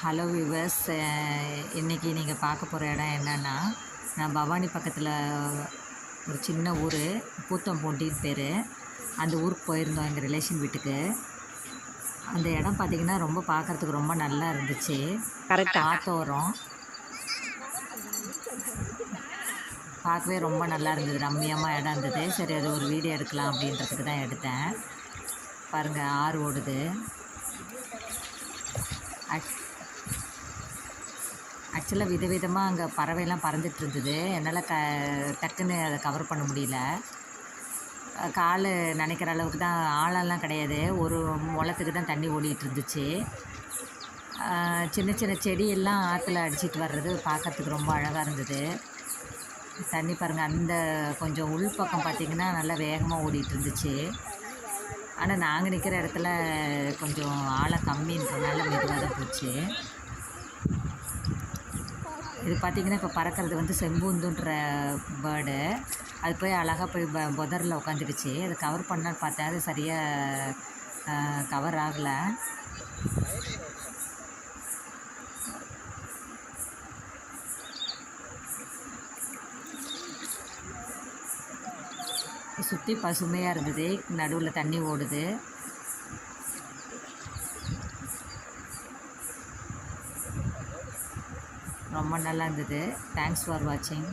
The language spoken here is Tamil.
ஹலோ விவர்ஸ் இன்றைக்கி நீங்கள் பார்க்க போகிற இடம் என்னென்னா நான் பவானி பக்கத்தில் ஒரு சின்ன ஊர் பூத்தம்பூண்டின்னு பேர். அந்த ஊருக்கு போயிருந்தோம் எங்கள் ரிலேஷன் வீட்டுக்கு. அந்த இடம் பார்த்திங்கன்னா ரொம்ப பார்க்குறதுக்கு ரொம்ப நல்லா இருந்துச்சு. கரெக்டா காத்தோரம் பார்க்கவே ரொம்ப நல்லா இருந்தது. ரம்மியமாக இடம் இருந்தது. சரி அது ஒரு வீடியோ எடுக்கலாம் அப்படின்றதுக்கு தான் எடுத்தேன். பாருங்கள் ஆறு ஓடுது. ஆக்சுவலாக விதவிதமாக அங்கே பறவைலாம் பறந்துட்டு இருந்தது. என்னால் க டக்குன்னு அதை கவர் பண்ண முடியல. கால் நினைக்கிற அளவுக்கு தான் ஆழம்லாம் கிடையாது. ஒரு முளத்துக்கு தான் தண்ணி ஓடிட்டு இருந்துச்சு. சின்ன சின்ன செடியெல்லாம் ஆற்றுல அடிச்சிட்டு வர்றது பார்க்கறதுக்கு ரொம்ப அழகாக இருந்தது. தண்ணி பாருங்கள் அந்த கொஞ்சம் உள்பக்கம் பார்த்திங்கன்னா நல்லா வேகமாக ஓடிட்டு இருந்துச்சு. ஆனால் நாங்கள் நிற்கிற இடத்துல கொஞ்சம் ஆழம் கம்மின்றதுனால மெதுவாக தான் போச்சு. இது பார்த்திங்கன்னா இப்போ பறக்கிறது வந்து செம்பூந்துன்ற பேர்டு அது போய் அழகாக போய் ப புதரில் உட்காந்துடுச்சு அது கவர் பண்ணான்னு பார்த்தேன். அது சரியாக கவர் ஆகலை. சுற்றி பசுமையாக இருந்தது. நடுவில் தண்ணி ஓடுது. ரொம்ப நல்லா இருந்தது. தேங்க்ஸ் ஃபார் வாட்சிங்